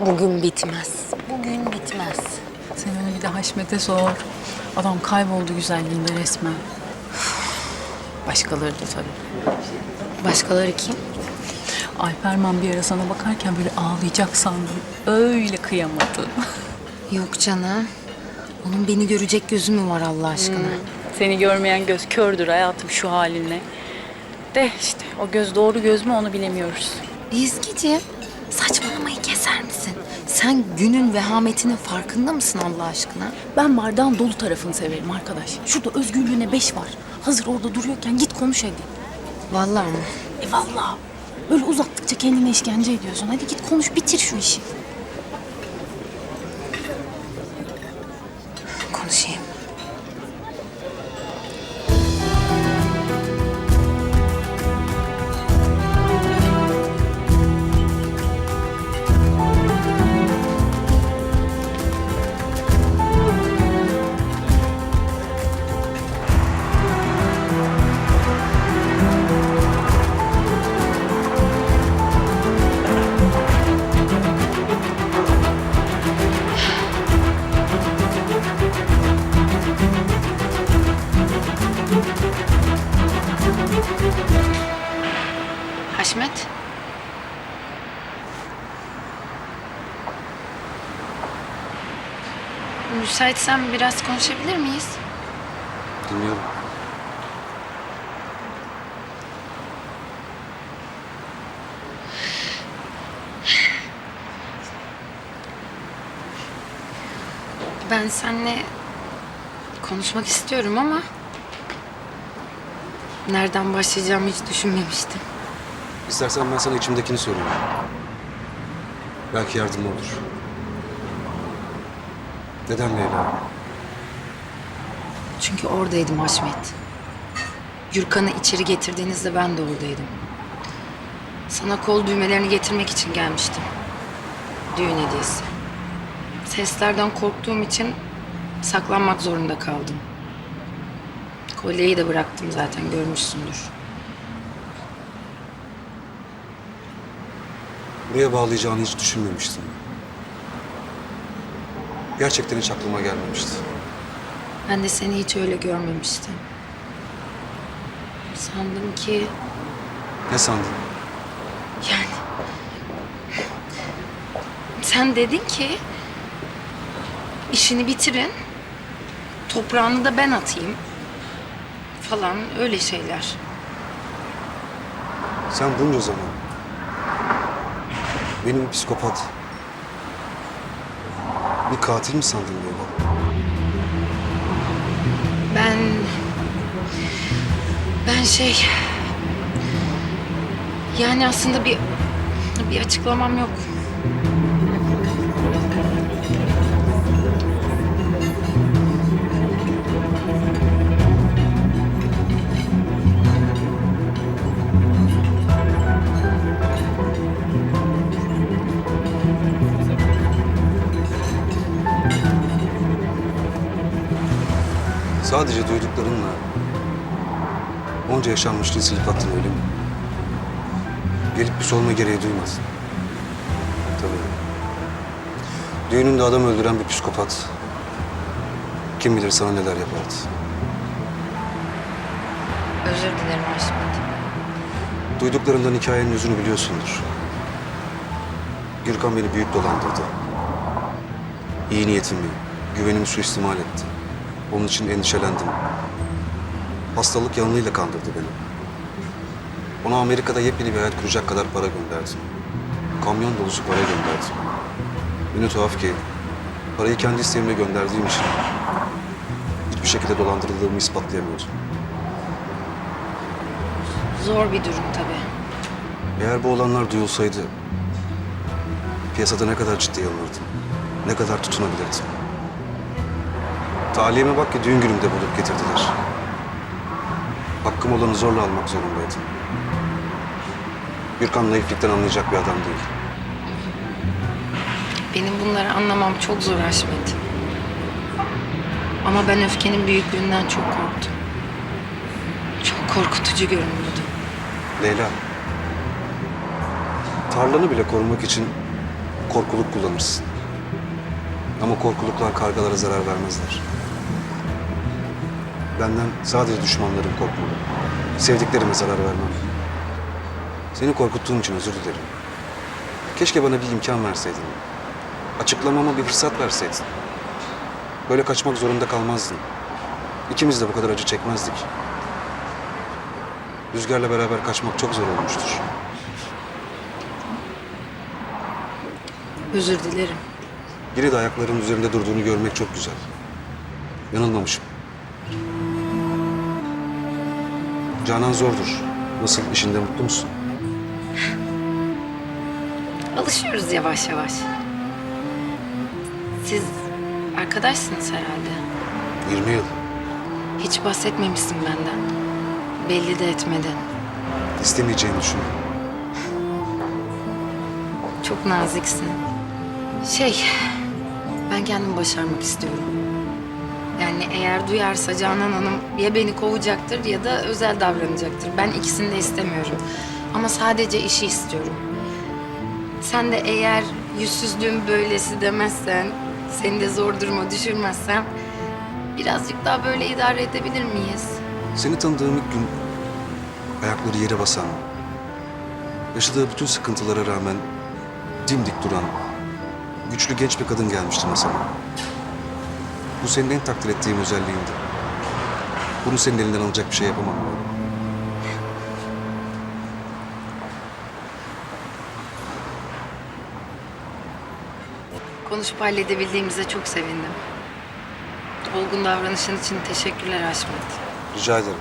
Bugün bitmez. Bugün bitmez. Sen onu bir de Haşmet'e sor. Adam kayboldu güzelliğinde resmen. Başkaları da tabii. Başkaları kim? Alperman bir ara sana bakarken böyle ağlayacak sandım. Öyle kıyamadı. Yok canım. Onun beni görecek gözü mü var Allah aşkına? Seni görmeyen göz kördür hayatım şu halinle. De işte o göz doğru göz mü onu bilemiyoruz. Ezgi'ciğim saçmalamayı keser misin? Sen günün vehametinin farkında mısın Allah aşkına? Ben bardağın dolu tarafını severim arkadaş. Şurada özgürlüğüne beş var. Hazır orada duruyorken git konuş hadi. Vallahi mı? E vallahi. Böyle uzattıkça kendine işkence ediyorsun. Hadi git konuş bitir şu işi. Konuşayım. Müsaitsen biraz konuşabilir miyiz? Dinliyorum. Ben seninle konuşmak istiyorum ama nereden başlayacağımı hiç düşünmemiştim. İstersen ben sana içimdekini söyleyeyim. Belki yardım olur. Neden Leyla? Çünkü oradaydım Haşmet. Gürkan'ı içeri getirdiğinizde ben de oradaydım. Sana kol düğmelerini getirmek için gelmiştim. Düğün hediyesi. Seslerden korktuğum için saklanmak zorunda kaldım. Kolyeyi de bıraktım zaten görmüşsündür. Buraya bağlayacağını hiç düşünmemiştim. Gerçekten hiç aklıma gelmemişti. Ben de seni hiç öyle görmemiştim. Sandım ki Ne sandın? yani sen dedin ki işini bitirin. Toprağını da ben atayım. Falan öyle şeyler. Sen bunca zaman benim psikopat, bir katil mi sandın Leyla? Ben ben şey yani aslında bir bir açıklamam yok. Sadece duyduklarınla onca yaşanmışlığı silip attın öyle mi? Gelip bir sorma gereği duymadın. Tabii. Düğününde adam öldüren bir psikopat. Kim bilir sana neler yapardı. Özür dilerim Haşmet. Duyduklarından hikayenin yüzünü biliyorsundur. Gürkan beni büyük dolandırdı. İyi niyetimi, güvenimi suistimal etti. Onun için endişelendim. Hastalık yanılığıyla kandırdı beni. Ona Amerika'da yepyeni bir hayat kuracak kadar para gönderdim. Kamyon dolusu para gönderdim. Beni tuhaf ki parayı kendi isteğimle gönderdiğim için hiçbir şekilde dolandırıldığımı ispatlayamıyordum. Zor bir durum tabii. Eğer bu olanlar duyulsaydı piyasada ne kadar ciddiye alınırdım. Ne kadar tutunabilirdim. Talihime bak ki düğün günümde bulup getirdiler. Hakkım olanı zorla almak zorundaydım. Gürkan naiflikten anlayacak bir adam değil. Benim bunları anlamam çok zor Haşmet. Ama ben öfkenin büyüklüğünden çok korktum. Çok korkutucu görünüyordu. Leyla, tarlanı bile korumak için korkuluk kullanırsın. Ama korkuluklar kargalara zarar vermezler. Benden sadece düşmanlarım korkmalı. Sevdiklerime zarar vermem. Seni korkuttuğum için özür dilerim. Keşke bana bir imkan verseydin. Açıklamama bir fırsat verseydin. Böyle kaçmak zorunda kalmazdın. İkimiz de bu kadar acı çekmezdik. Rüzgarla beraber kaçmak çok zor olmuştur. Özür dilerim. Biri de ayaklarının üzerinde durduğunu görmek çok güzel. Yanılmamışım. Canan zordur. Nasıl işinde mutlu musun? Alışıyoruz yavaş yavaş. Siz arkadaşsınız herhalde. 20 yıl. Hiç bahsetmemişsin benden. Belli de etmedin. İstemeyeceğini düşünüyorum. Çok naziksin. Şey, ben kendim başarmak istiyorum. Yani eğer duyarsa Canan Hanım ya beni kovacaktır ya da özel davranacaktır. Ben ikisini de istemiyorum. Ama sadece işi istiyorum. Sen de eğer yüzsüzlüğüm böylesi demezsen, seni de zor duruma düşürmezsem... ...birazcık daha böyle idare edebilir miyiz? Seni tanıdığım ilk gün ayakları yere basan, yaşadığı bütün sıkıntılara rağmen dimdik duran, güçlü genç bir kadın gelmişti masama. Bu senin en takdir ettiğim özelliğindi. Bunu senin elinden alacak bir şey yapamam. Konuşup halledebildiğimize çok sevindim. Olgun davranışın için teşekkürler Haşmet. Rica ederim.